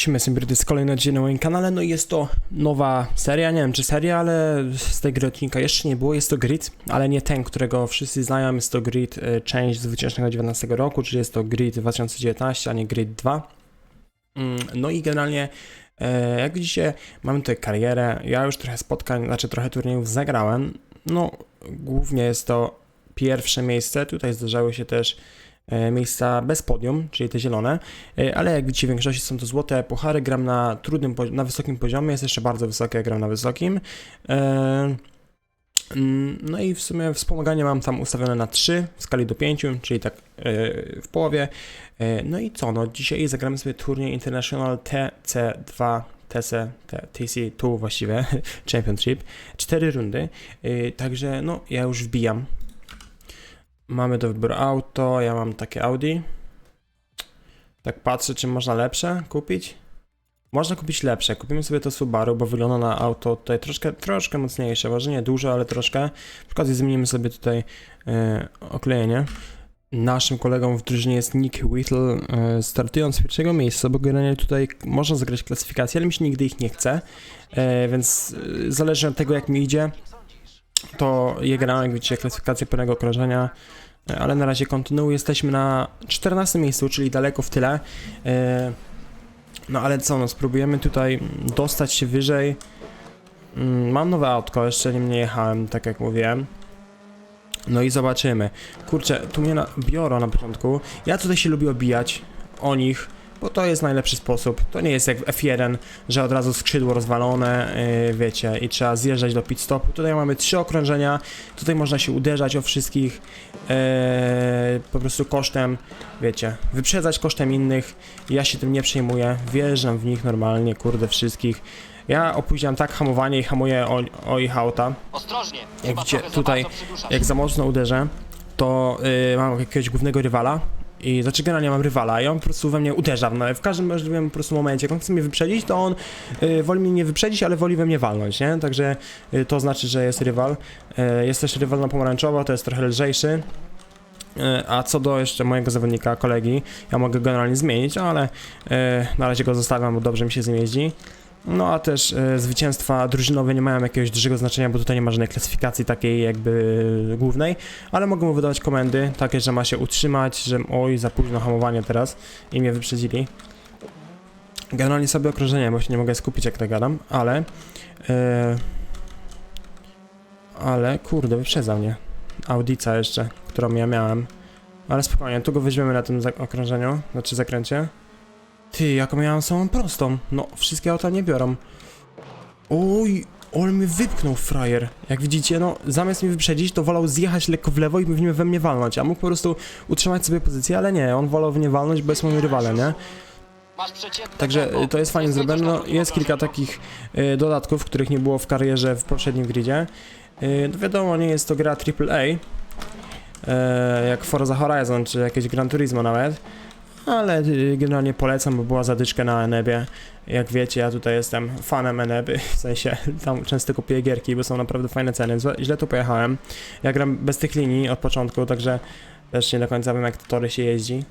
Siema, Symbiry, to jest kolejny odcinek na moim kanale, no i jest to nowa seria, nie wiem czy seria, ale z tej gry odcinka jeszcze nie było, jest to Grid, ale nie ten, którego wszyscy znają, jest to Grid e, część z 2019 roku, czyli jest to Grid 2019, a nie Grid 2. Mm, No i generalnie, e, jak widzicie, mamy tutaj karierę, ja już trochę spotkań, znaczy trochę turniejów zagrałem, no głównie jest to pierwsze miejsce, tutaj zdarzały się też miejsca bez podium, czyli te zielone, E, ale jak widzicie w większości są to złote puchary, gram na trudnym, na wysokim poziomie, jest jeszcze bardzo wysokie, gram na wysokim. E, mm, No i w sumie wspomaganie mam tam ustawione na 3 w skali do 5, czyli tak e, w połowie. E, No i co, no dzisiaj zagramy sobie turniej International TC2 TC, T- TC2 właściwie, Championship, cztery rundy, E, także no ja już wbijam. Mamy do wyboru auto, ja mam takie Audi. Tak patrzę, czy można lepsze kupić. Można kupić lepsze. Kupimy sobie to Subaru, bo wygląda na auto tutaj troszkę, troszkę mocniejsze. Może nie dużo, ale troszkę. Na przykład zmienimy sobie tutaj e, oklejenie. Naszym kolegą w drużynie jest Nick Whittle, e, startując z pierwszego miejsca, bo generalnie tutaj można zagrać klasyfikację, ale mi się nigdy ich nie chce, e, więc zależy od tego, jak mi idzie, to je grałem, jak widzicie, klasyfikację pełnego okrążenia, ale na razie kontynuuję. Jesteśmy na 14 miejscu, czyli daleko w tyle. E, No ale co, no spróbujemy tutaj dostać się wyżej. Mm, Mam nowe autko, jeszcze nim nie jechałem, tak jak mówiłem. No i zobaczymy. Kurczę, tu mnie na... biorą na początku. Ja tutaj się lubię obijać o nich, bo to jest najlepszy sposób. To nie jest jak w F1, że od razu skrzydło rozwalone, yy, wiecie, i trzeba zjeżdżać do pit stopu. Tutaj mamy trzy okrążenia, tutaj można się uderzać o wszystkich yy, po prostu kosztem, wiecie, wyprzedzać kosztem innych. Ja się tym nie przejmuję, wjeżdżam w nich normalnie, kurde, wszystkich. Ja opóźniam tak hamowanie i hamuję o, o ich auta. Ostrożnie! Jak widzicie, tutaj. Jak za mocno uderzę, to yy, mam jakiegoś głównego rywala. I znaczy generalnie mam rywala i on po prostu we mnie uderza. No, w każdym możliwym po prostu momencie. Jak on chce mnie wyprzedzić, to on y, woli mnie nie wyprzedzić, ale woli we mnie walnąć, nie? Także y, to znaczy, że jest rywal. Y, jest też rywal na pomarańczowo, to jest trochę lżejszy. Y, A co do jeszcze mojego zawodnika, kolegi, ja mogę generalnie zmienić, ale y, na razie go zostawiam, bo dobrze mi się z nim jeździ. No a też e, zwycięstwa drużynowe nie mają jakiegoś dużego znaczenia, bo tutaj nie ma żadnej klasyfikacji takiej jakby głównej, ale mogę mu wydawać komendy, takie, że ma się utrzymać, że oj, za późno hamowanie teraz i mnie wyprzedzili. Generalnie sobie okrążenie, bo się nie mogę skupić jak tak gadam, ale e, ale kurde, wyprzedza mnie. Audica jeszcze, którą ja miałem. Ale spokojnie, tu go weźmiemy na tym okrążeniu, znaczy zakręcie. Ty, jaką miałem samą prostą. No, wszystkie auta nie biorą. Oj, on mnie wypchnął, frajer. Jak widzicie, no, zamiast mnie wyprzedzić, to wolał zjechać lekko w lewo i w nie- we mnie walnąć. A mógł po prostu utrzymać sobie pozycję, ale nie, on wolał w nie walnąć, bo jest moim rywalem, nie? Także y, to jest fajnie zrobione. No, jest kilka takich y, dodatków, których nie było w karierze w poprzednim gridzie. Y, no wiadomo, nie jest to gra AAA, y, jak Forza Horizon czy jakieś Gran Turismo nawet, ale y, generalnie polecam, bo była zadyczka na Enebie. Jak wiecie, ja tutaj jestem fanem Eneby, w sensie tam często kupuję gierki, bo są naprawdę fajne ceny. Źle tu pojechałem. Ja gram bez tych linii od początku, także też nie do końca wiem, jak te tory się jeździ.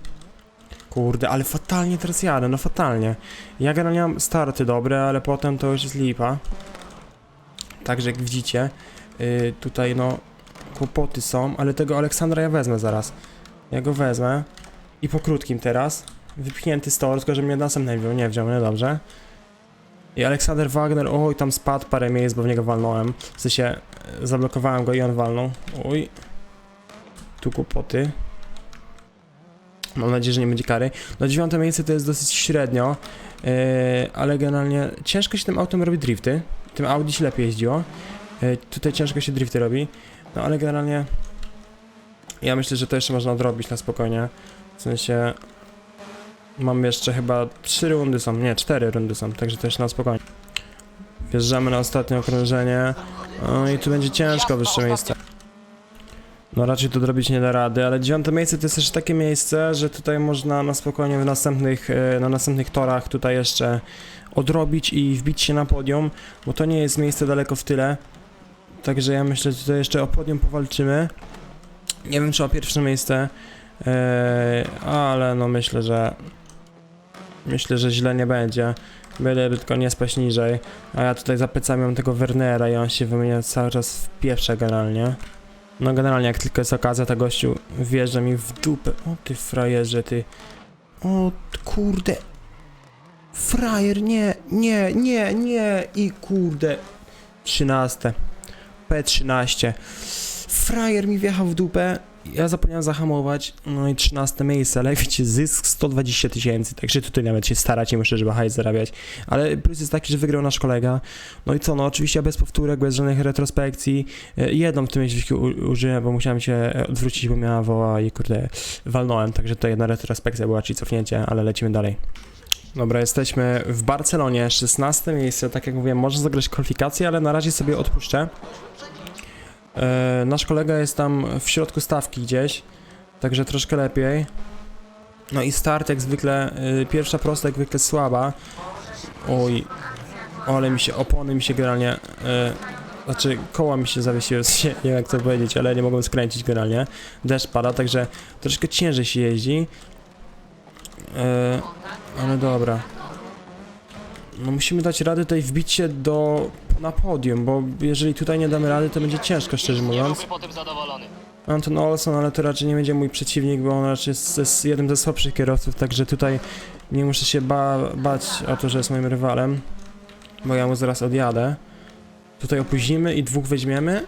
Kurde, ale fatalnie teraz jadę, no fatalnie. Ja generalnie mam starty dobre, ale potem to już jest lipa. Także jak widzicie, yy, tutaj no kłopoty są, ale tego Aleksandra ja wezmę zaraz. Ja go wezmę i po krótkim teraz. Wypchnięty z toru, tylko że mnie następny wziął, nie wziął, no dobrze. I Aleksander Wagner, oj, tam spadł parę miejsc, bo w niego walnąłem. W sensie, e, zablokowałem go i on walnął. Oj. Tu kłopoty. Mam nadzieję, że nie będzie kary. No dziewiąte miejsce to jest dosyć średnio, yy, ale generalnie ciężko się tym autem robi drifty. Tym Audi się lepiej jeździło. Yy, tutaj ciężko się drifty robi. No ale generalnie ja myślę, że to jeszcze można odrobić na spokojnie. W sensie mam jeszcze chyba trzy rundy są, nie, cztery rundy są, także jeszcze na spokojnie. Wjeżdżamy na ostatnie okrążenie. No i tu będzie ciężko wyższe miejsce. No raczej to zrobić nie da rady, ale dziewiąte miejsce to jest też takie miejsce, że tutaj można na spokojnie w następnych, e, na następnych torach tutaj jeszcze odrobić i wbić się na podium, bo to nie jest miejsce daleko w tyle. Także ja myślę, że tutaj jeszcze o podium powalczymy. Nie wiem czy o pierwsze miejsce, e, ale no myślę, że Myślę, że źle nie będzie. Byle tylko nie spaść niżej. A ja tutaj za plecami mam tego Wernera i on się wymienia cały czas w pierwsze generalnie. No generalnie jak tylko jest okazja, to gościu wjeżdża mi w dupę. O ty frajerze, ty. O kurde. Frajer, nie, nie, nie, nie i kurde. 13. P13. Frajer mi wjechał w dupę. Ja zapomniałem zahamować. No i 13 miejsce, ale widzicie, zysk 120 tysięcy. Także tutaj nawet się starać, nie muszę, żeby hajs zarabiać. Ale plus jest taki, że wygrał nasz kolega. No i co, no oczywiście bez powtórek, bez żadnych retrospekcji. E, Jedną w tym jeździwki u- użyłem, bo musiałem się e, odwrócić, bo miała woła i kurde, walnąłem. Także to jedna retrospekcja była, czyli cofnięcie, ale lecimy dalej. Dobra, jesteśmy w Barcelonie, 16 miejsce, tak jak mówiłem, można zagrać kwalifikacje, ale na razie sobie odpuszczę. E, nasz kolega jest tam w środku stawki gdzieś, także troszkę lepiej. No i start jak zwykle, y, pierwsza prosta jak zwykle słaba. Oj, ale mi się, opony mi się generalnie, y, znaczy koła mi się zawiesiły, nie wiem jak to powiedzieć, ale nie mogłem skręcić generalnie. Deszcz pada, także troszkę ciężej się jeździ. E, ale dobra. No musimy dać radę tutaj wbić się do, na podium, bo jeżeli tutaj nie damy rady, to będzie ciężko, szczerze Nie mówiąc. byłby po tym zadowolony. Anton Olson, ale to raczej nie będzie mój przeciwnik, bo on raczej jest, jest jednym ze słabszych kierowców, także tutaj nie muszę się ba bać o to, że jest moim rywalem, bo ja mu zaraz odjadę. Tutaj opóźnimy i dwóch weźmiemy.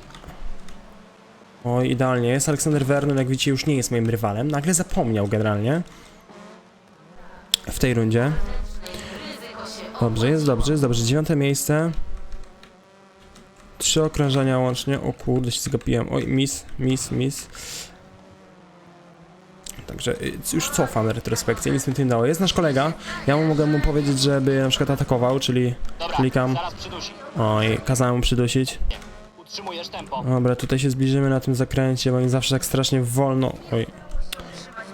Oj, idealnie jest. Aleksander Werner, jak widzicie, już nie jest moim rywalem. Nagle zapomniał generalnie. W tej rundzie. Dobrze, jest dobrze, jest dobrze. Dziewiąte miejsce. Trzy okrążenia łącznie. O kurde, się zgapiłem. Oj, miss, miss, miss. Także y, już cofam retrospekcję, nic mi to nie dało. Jest nasz kolega. Ja mu mogę mu powiedzieć, żeby na przykład atakował, czyli Dobra, Klikam. oj, kazałem mu przydusić. Dobra, tutaj się zbliżymy na tym zakręcie, bo oni zawsze tak strasznie wolno. Oj.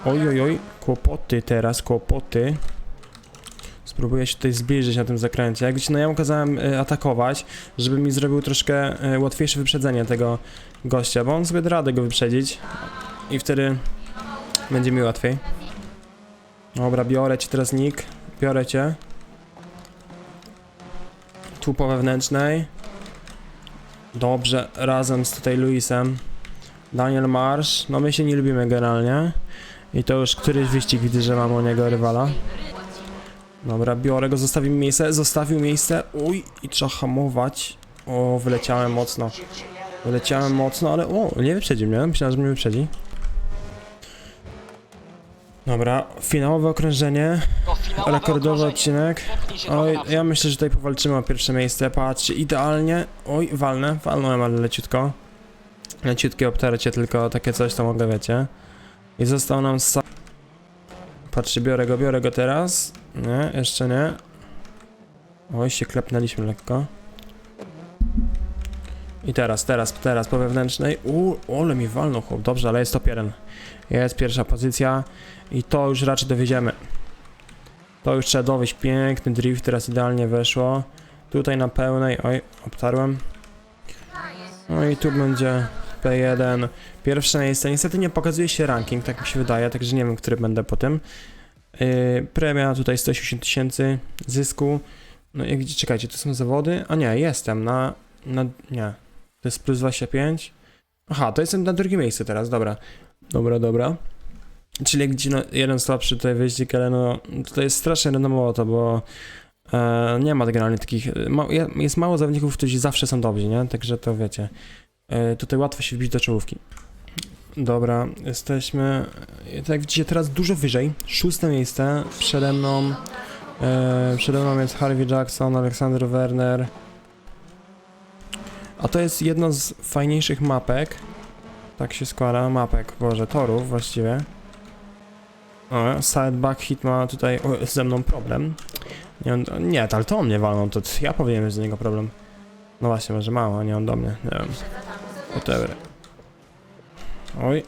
Oj, oj, oj. Kłopoty teraz, kłopoty. Spróbuję się tutaj zbliżyć na tym zakręcie. Jak widzicie, no ja mu kazałem y, atakować, żeby mi zrobił troszkę y, łatwiejsze wyprzedzenie tego gościa, bo on sobie da radę go wyprzedzić. I wtedy będzie mi łatwiej. Dobra, biorę cię teraz, Nick. Biorę cię. Tu po wewnętrznej. Dobrze, razem z tutaj Luisem. Daniel Marsz. No my się nie lubimy generalnie. I to już któryś wyścig widzę, że mam u niego rywala. Dobra, biorę go, zostawił mi miejsce, zostawił miejsce. Uj, i trzeba hamować. O, wyleciałem mocno. Wyleciałem mocno, ale o, nie wyprzedził mnie, myślałem, że mnie wyprzedzi. Dobra, finałowe finałowe rekordowy odcinek. Oj, ja myślę, że tutaj powalczymy o pierwsze miejsce. Patrzcie, idealnie. Oj, walnę, walnąłem, ale leciutko. Leciutkie obtarcie, tylko takie coś to mogę, wiecie. I został nam sa... Patrzcie, biorę go, biorę go teraz. Nie, jeszcze nie. Oj, się klepnęliśmy lekko. I teraz, teraz, teraz po wewnętrznej. U, ole mi walnął chłop, dobrze, ale jest top 1. Jest pierwsza pozycja i to już raczej dowiedziemy. To już trzeba dowieść. Piękny drift, teraz idealnie weszło. Tutaj na pełnej, oj, obtarłem. No i tu będzie P1. Pierwsze miejsce. Niestety nie pokazuje się ranking, tak mi się wydaje, także nie wiem, który będę po tym. Yy, premia tutaj 180 tysięcy zysku. No jak widzicie, czekajcie, to są zawody. A nie, jestem na, na. Nie. To jest plus 25. Aha, to jestem na drugim miejscu teraz, dobra. Dobra, dobra. Czyli jak no, jeden słabszy tutaj wyścig, ale no tutaj jest strasznie randomowo to, bo e, nie ma generalnie takich, ma, je- jest mało zawodników, którzy zawsze są dobrzy, nie? Także to wiecie, e, tutaj łatwo się wbić do czołówki. Dobra, jesteśmy, e, tak jak widzicie, teraz dużo wyżej, szóste miejsce, przede mną, e, przede mną jest Harvey Jackson, Aleksander Werner, a to jest jedno z fajniejszych mapek, tak się składa, mapek, boże, torów właściwie. O, side back hit ma tutaj o, ze mną problem. Nie, on, nie, ale to on mnie walnął, to ja powinienem mieć z niego problem. No właśnie, może mało, nie on do mnie, nie wiem. Whatever. Oj,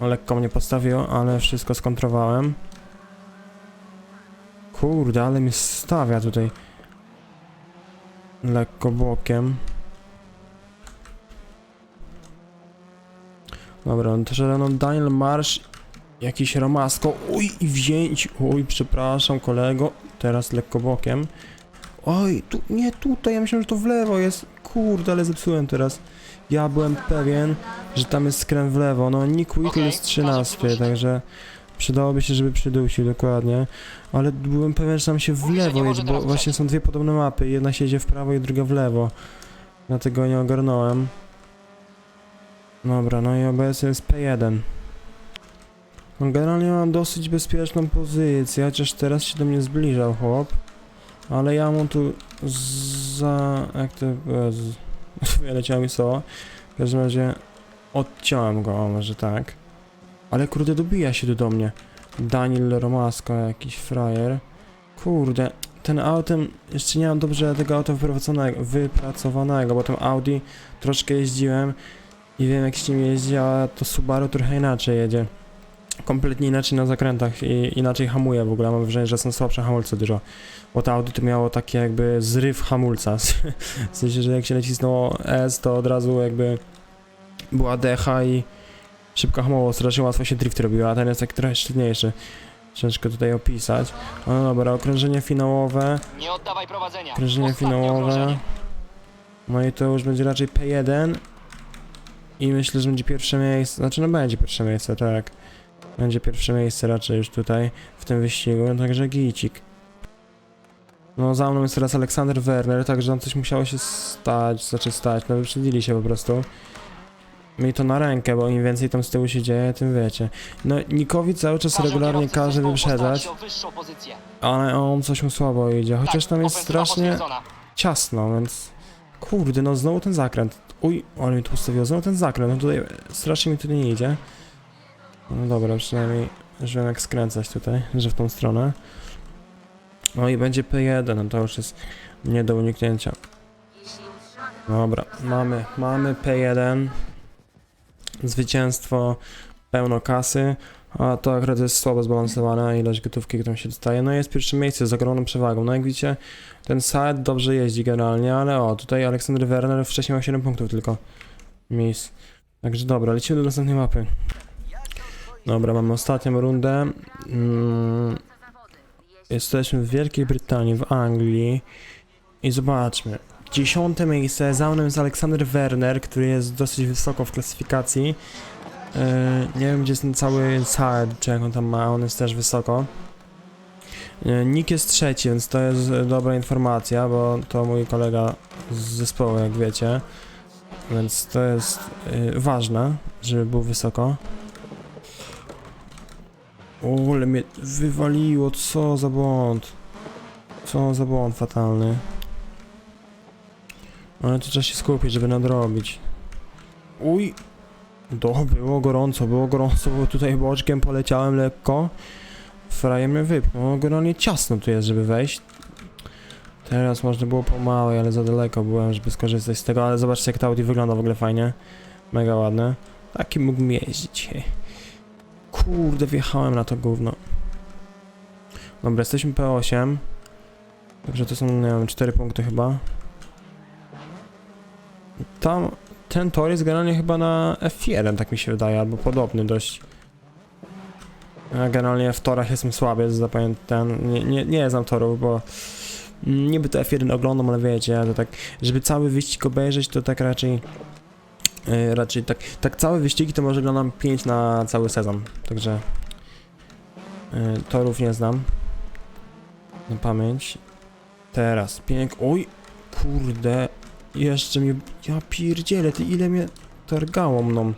no lekko mnie podstawiło, ale wszystko skontrowałem. Kurde, ale mnie stawia tutaj. Lekko bokiem. Dobra, no to że no Daniel Marsz Jakiś Romasko. Uj, i wzięć. Uj, przepraszam, kolego. teraz lekko bokiem. Oj, tu, nie tutaj, ja myślałem, że to w lewo jest. Kurde, ale zepsułem teraz. Ja byłem pewien, że tam jest skręt w lewo. No, Nick Whittle Okej, jest faza 13, przydusić. także przydałoby się, żeby przydusił dokładnie. Ale byłem pewien, że tam się w lewo może bo właśnie są dwie podobne mapy. Jedna siedzie w prawo i druga w lewo. Dlatego nie ogarnąłem. Dobra, no i obecnie jest P1. No generalnie mam dosyć bezpieczną pozycję, chociaż teraz się do mnie zbliżał chłop. Ale ja mu tu za... jak to... z- Wyleciało mi słowo. W każdym razie odciąłem go, o może tak. Ale kurde, dobija się tu do mnie. Daniel Romasko, jakiś frajer. Kurde, ten autem, jeszcze nie mam dobrze tego auta wypracowanego, wypracowanego, bo tym Audi troszkę jeździłem i wiem jak się nim jeździ, a to Subaru trochę inaczej jedzie. Kompletnie inaczej na zakrętach i inaczej hamuje w ogóle, mam wrażenie, że są słabsze hamulce dużo. Bo to Audi to miało takie jakby zryw hamulca, w sensie, że jak się nacisnęło S, to od razu jakby była decha i szybko hamowało, strasznie łatwo się drift robiło, a ten jest taki trochę sztywniejszy. Ciężko tutaj opisać. No dobra, okrążenie finałowe. Nie oddawaj prowadzenia. Okrążenie Ostatnie finałowe. okrążenie. No i to już będzie raczej P1. I myślę, że będzie pierwsze miejsce. Znaczy, no będzie pierwsze miejsce, tak. Będzie pierwsze miejsce raczej już tutaj w tym wyścigu, no także gicik. No za mną jest teraz Aleksander Werner, także tam coś musiało się stać, znaczy stać, no wyprzedzili się po prostu. Mi to na rękę, bo im więcej tam z tyłu się dzieje, tym wiecie. No Nikowi cały czas regularnie każe wyprzedzać, ale on coś mu słabo idzie, chociaż tak, tam jest strasznie ciasno, więc kurde, no znowu ten zakręt. Uj, ale mi tu ustawiło, znowu ten zakręt, no tutaj strasznie mi tutaj nie idzie. No dobra, przynajmniej wiem jak skręcać tutaj, że w tą stronę. No i będzie P1, no to już jest nie do uniknięcia. Dobra, mamy, mamy P1. Zwycięstwo, pełno kasy, a to akurat jest słabo zbalansowana ilość gotówki, którą się dostaje. No i jest pierwsze miejsce z ogromną przewagą. No jak widzicie, ten Saad dobrze jeździ generalnie, ale o, tutaj Aleksander Werner wcześniej miał 7 punktów tylko. Mis. Także dobra, lecimy do następnej mapy. Dobra, mamy ostatnią rundę. Mm, jesteśmy w Wielkiej Brytanii, w Anglii. I zobaczmy. Dziesiąte miejsce, za mną jest Aleksander Werner, który jest dosyć wysoko w klasyfikacji. Yy, nie wiem, gdzie jest ten cały Saad, czy jak on tam ma, on jest też wysoko. E, Nick jest trzeci, więc to jest e, dobra informacja, bo to mój kolega z zespołu, jak wiecie. Więc to jest e, ważne, żeby był wysoko. O, ale mnie wywaliło, co za błąd. Co za błąd fatalny. Ale to trzeba się skupić, żeby nadrobić. Uj! To było gorąco, było gorąco, bo tutaj boczkiem poleciałem lekko. Frajer mnie wypnął. No, generalnie ciasno tu jest, żeby wejść. Teraz można było pomałej, ale za daleko byłem, żeby skorzystać z tego, ale zobaczcie jak to Audi wygląda w ogóle fajnie. Mega ładne. Taki mógłbym jeździć. hej. Kurde, wjechałem na to gówno. Dobra, jesteśmy P8. Także to są, nie wiem, 4 punkty chyba. Tam, ten tor jest generalnie chyba na F1, tak mi się wydaje, albo podobny dość. Ja generalnie w torach jestem słaby, zapamiętam nie, nie, nie znam torów, bo niby to F1 oglądam, ale wiecie, to tak, żeby cały wyścig obejrzeć, to tak raczej, yy, raczej tak, tak całe wyścigi to może oglądam 5 na cały sezon, także yy, torów nie znam na pamięć. Teraz, pięk, oj, kurde, jeszcze mnie, ja pierdzielę, ty ile mnie targało mną,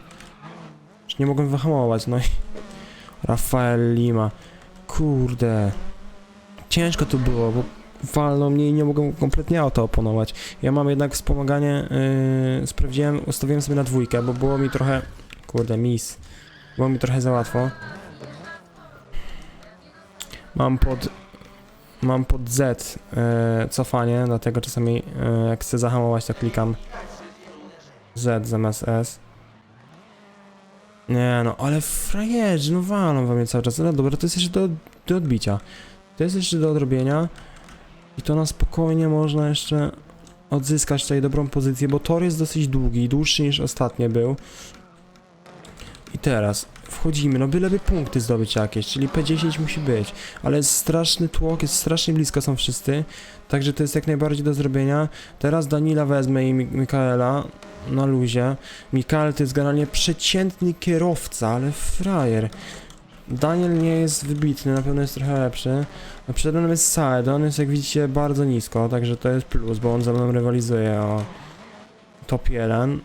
że nie mogłem wyhamować, no i Rafael Lima. Kurde. Ciężko tu było, bo walną mnie i nie mogłem kompletnie auto oponować. Ja mam jednak wspomaganie, yy, sprawdziłem, ustawiłem sobie na dwójkę, bo było mi trochę, kurde, mis. Było mi trochę za łatwo. Mam pod, mam pod Z yy, cofanie, dlatego czasami yy, jak chcę zahamować, to klikam Z zamiast S. Nie no, ale frajerzy, no walą we mnie cały czas. No dobra, to jest jeszcze do, do odbicia. To jest jeszcze do odrobienia. I to na spokojnie można jeszcze odzyskać tutaj dobrą pozycję, bo tor jest dosyć długi, dłuższy niż ostatnie był. I teraz wchodzimy, no byleby punkty zdobyć jakieś, czyli P10 musi być, ale jest straszny tłok, jest strasznie blisko są wszyscy, także to jest jak najbardziej do zrobienia. Teraz Danila wezmę i Mi- Mikaela na luzie. Mikael to jest generalnie przeciętny kierowca, ale frajer. Daniel nie jest wybitny, na pewno jest trochę lepszy. A przed nim jest Saed, on jest jak widzicie bardzo nisko, także to jest plus, bo on ze mną rywalizuje o top 1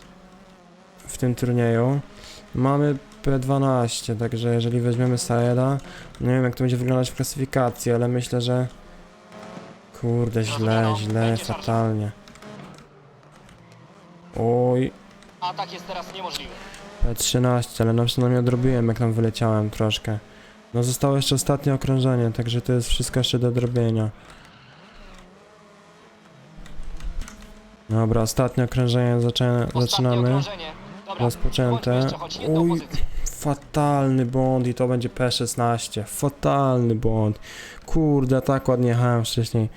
w tym turnieju. Mamy P12, także jeżeli weźmiemy Saeda, nie wiem jak to będzie wyglądać w klasyfikacji, ale myślę, że kurde, źle, źle, fatalnie. Oj, Atak jest teraz niemożliwy. P13, ale no przynajmniej odrobiłem jak tam wyleciałem troszkę. No zostało jeszcze ostatnie okrążenie, także to jest wszystko jeszcze do odrobienia. Dobra, ostatnie okrążenie zaczę- Ostatnie zaczynamy. okrążenie. Dobra, Rozpoczęte. jeszcze Uj. Fatalny błąd i to będzie P16. Fatalny błąd. Kurde, tak ładnie jechałem wcześniej.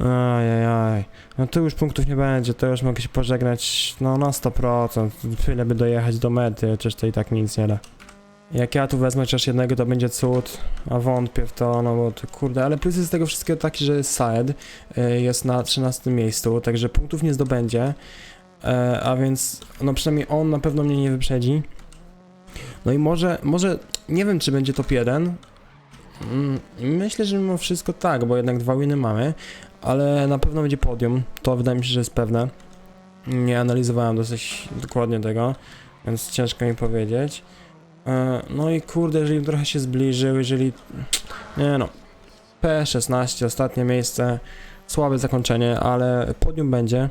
Ajajaj. No tu już punktów nie będzie, to już mogę się pożegnać no na 100%. Tyle by dojechać do mety, chociaż to i tak nic nie da. Jak ja tu wezmę chociaż jednego, to będzie cud, a wątpię w to, no bo to kurde, ale plus jest z tego wszystkiego taki, że Saed y, jest na 13 miejscu, także punktów nie zdobędzie, e, a więc no przynajmniej on na pewno mnie nie wyprzedzi. No i może, może, nie wiem czy będzie top 1. Mm, Myślę, że mimo wszystko tak, bo jednak dwa winy mamy, ale na pewno będzie podium, to wydaje mi się, że jest pewne. Nie analizowałem dosyć dokładnie tego, więc ciężko mi powiedzieć. E, No i kurde, jeżeli trochę się zbliżył, jeżeli... Nie no, P16, ostatnie miejsce, słabe zakończenie, ale podium będzie.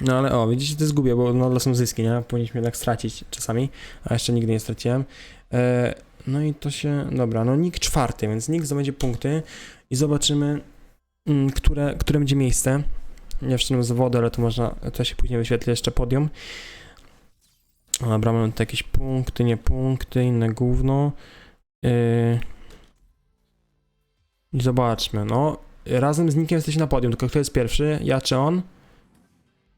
No ale o, widzicie, to zgubię, bo no, są zyski, nie? Powinniśmy jednak stracić czasami, a jeszcze nigdy nie straciłem. E, no i to się, dobra, no Nick czwarty, więc Nick zdobędzie punkty i zobaczymy, które, które będzie miejsce. Nie wszedłem z wody, ale tu można, to się później wyświetli jeszcze podium. Dobra, mamy tu jakieś punkty, nie punkty, inne gówno. Yy... I zobaczmy, no. Razem z Nickiem jesteśmy na podium, tylko kto jest pierwszy? Ja czy on?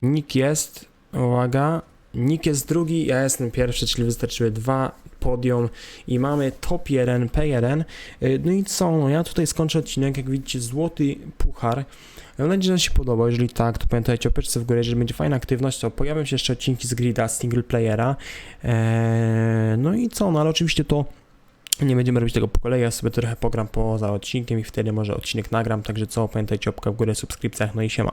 Nick jest, uwaga, Nick jest drugi, ja jestem pierwszy, czyli wystarczyły dwa podium i mamy top 1, P1. Yy, No i co, no ja tutaj skończę odcinek, jak widzicie, złoty puchar. Mam nadzieję, że się podobał. Jeżeli tak, to pamiętajcie o peczce w górę. Jeżeli będzie fajna aktywność, to pojawią się jeszcze odcinki z grida, single playera. Eee, no i co, no ale oczywiście to nie będziemy robić tego po kolei. Ja sobie trochę pogram poza odcinkiem i wtedy może odcinek nagram. Także co, pamiętajcie o w górę, subskrypcjach, no i siema.